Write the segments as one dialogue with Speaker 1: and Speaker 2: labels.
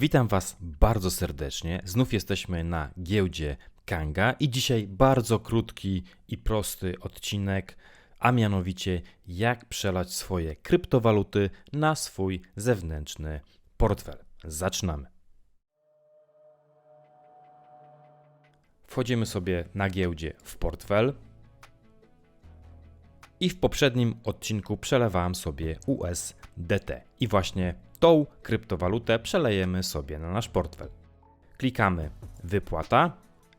Speaker 1: Witam Was bardzo serdecznie. Znów jesteśmy na giełdzie Kanga i dzisiaj bardzo krótki i prosty odcinek, a mianowicie jak przelać swoje kryptowaluty na swój zewnętrzny portfel. Zaczynamy. Wchodzimy sobie na giełdzie w portfel. I w poprzednim odcinku przelewałem sobie USDT. I właśnie tą kryptowalutę przelejemy sobie na nasz portfel. Klikamy wypłata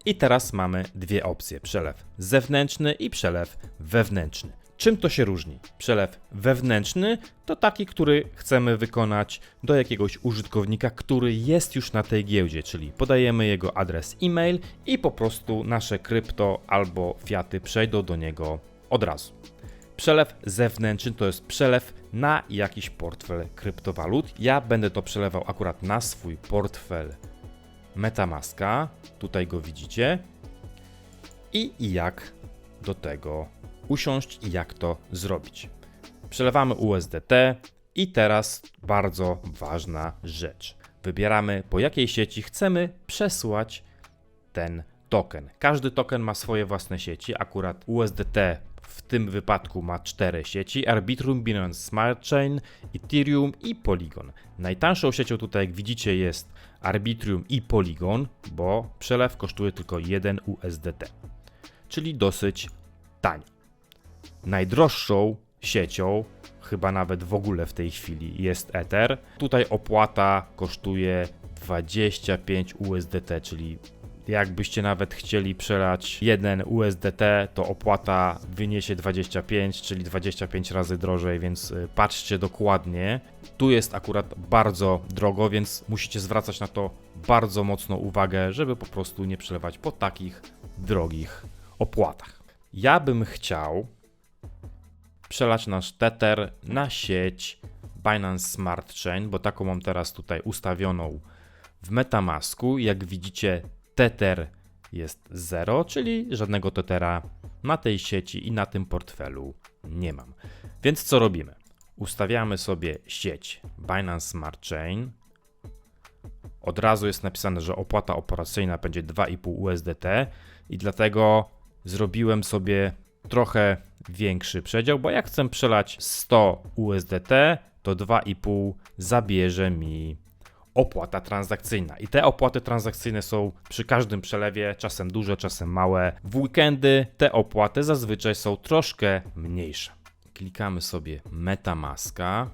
Speaker 1: i teraz mamy dwie opcje: przelew zewnętrzny i przelew wewnętrzny. Czym to się różni? Przelew wewnętrzny to taki, który chcemy wykonać do jakiegoś użytkownika, który jest już na tej giełdzie, czyli podajemy jego adres e-mail i po prostu nasze krypto albo fiaty przejdą do niego od razu. Przelew zewnętrzny to jest przelew na jakiś portfel kryptowalut. Ja będę to przelewał akurat na swój portfel Metamaska. Tutaj go widzicie. I jak do tego usiąść i jak to zrobić. Przelewamy USDT i teraz bardzo ważna rzecz. Wybieramy po jakiej sieci chcemy przesłać ten token. Każdy token ma swoje własne sieci. Akurat USDT w tym wypadku ma cztery sieci: Arbitrum, Binance Smart Chain, Ethereum i Polygon. Najtańszą siecią tutaj, jak widzicie, jest Arbitrum i Polygon, bo przelew kosztuje tylko 1 USDT, czyli dosyć tanio. Najdroższą siecią, chyba nawet w ogóle w tej chwili, jest Ether. Tutaj opłata kosztuje 25 USDT, czyli Jakbyście nawet chcieli przelać jeden USDT, to opłata wyniesie 25, czyli 25 razy drożej, więc y, patrzcie dokładnie. Tu jest akurat bardzo drogo, więc musicie zwracać na to bardzo mocno uwagę, żeby po prostu nie przelewać po takich drogich opłatach. Ja bym chciał przelać nasz Tether na sieć Binance Smart Chain, bo taką mam teraz tutaj ustawioną w Metamasku. Jak widzicie, tether jest 0, czyli żadnego tetera na tej sieci i na tym portfelu nie mam. Więc co robimy? Ustawiamy sobie sieć Binance Smart Chain. Od razu jest napisane, że opłata operacyjna będzie 2,5 USDT i dlatego zrobiłem sobie trochę większy przedział, bo jak chcę przelać 100 USDT, to 2,5 zabierze mi opłata transakcyjna. I te opłaty transakcyjne są przy każdym przelewie, czasem duże, czasem małe. W weekendy te opłaty zazwyczaj są troszkę mniejsze. Klikamy sobie Metamaska,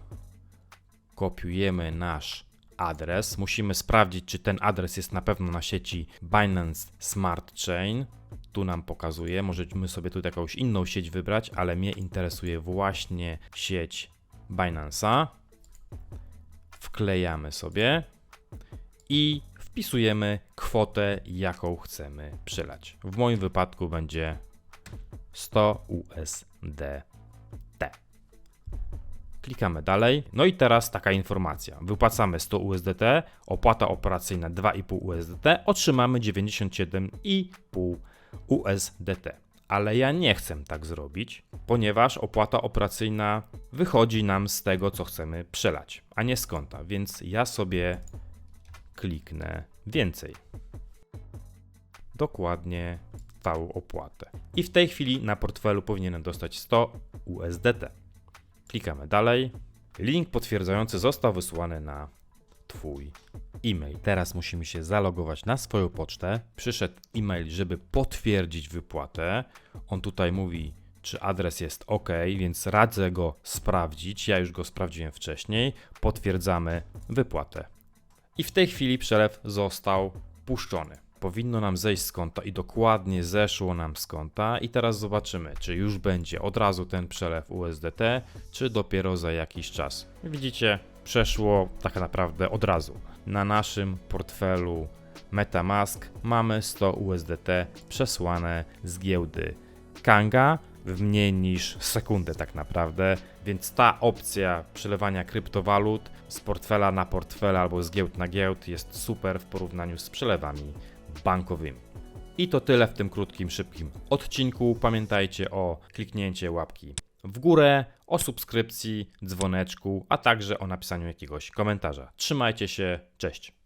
Speaker 1: kopiujemy nasz adres. Musimy sprawdzić, czy ten adres jest na pewno na sieci Binance Smart Chain. Tu nam pokazuje, możemy sobie tu jakąś inną sieć wybrać, ale mnie interesuje właśnie sieć Binance'a wklejamy sobie i wpisujemy kwotę, jaką chcemy przelać. W moim wypadku będzie 100 USDT. Klikamy dalej. No i teraz taka informacja. Wypłacamy 100 USDT, opłata operacyjna 2,5 USDT, otrzymamy 97,5 USDT ale ja nie chcę tak zrobić, ponieważ opłata operacyjna wychodzi nam z tego, co chcemy przelać, a nie z konta, więc ja sobie kliknę więcej. Dokładnie całą opłatę. I w tej chwili na portfelu powinienem dostać 100 USDT. Klikamy dalej. Link potwierdzający został wysłany na Twój e-mail. Teraz musimy się zalogować na swoją pocztę. Przyszedł e-mail, żeby potwierdzić wypłatę. On tutaj mówi, czy adres jest ok, więc radzę go sprawdzić. Ja już go sprawdziłem wcześniej. Potwierdzamy wypłatę. I w tej chwili przelew został puszczony. Powinno nam zejść z konta i dokładnie zeszło nam z konta. I teraz zobaczymy, czy już będzie od razu ten przelew USDT, czy dopiero za jakiś czas. Widzicie, przeszło tak naprawdę od razu. Na naszym portfelu MetaMask mamy 100 USDT przesłane z giełdy Kanga w mniej niż sekundę tak naprawdę, więc ta opcja przelewania kryptowalut z portfela na portfel albo z giełd na giełd jest super w porównaniu z przelewami bankowymi. I to tyle w tym krótkim, szybkim odcinku. Pamiętajcie o kliknięcie łapki w górę, o subskrypcji, dzwoneczku, a także o napisaniu jakiegoś komentarza. Trzymajcie się, cześć.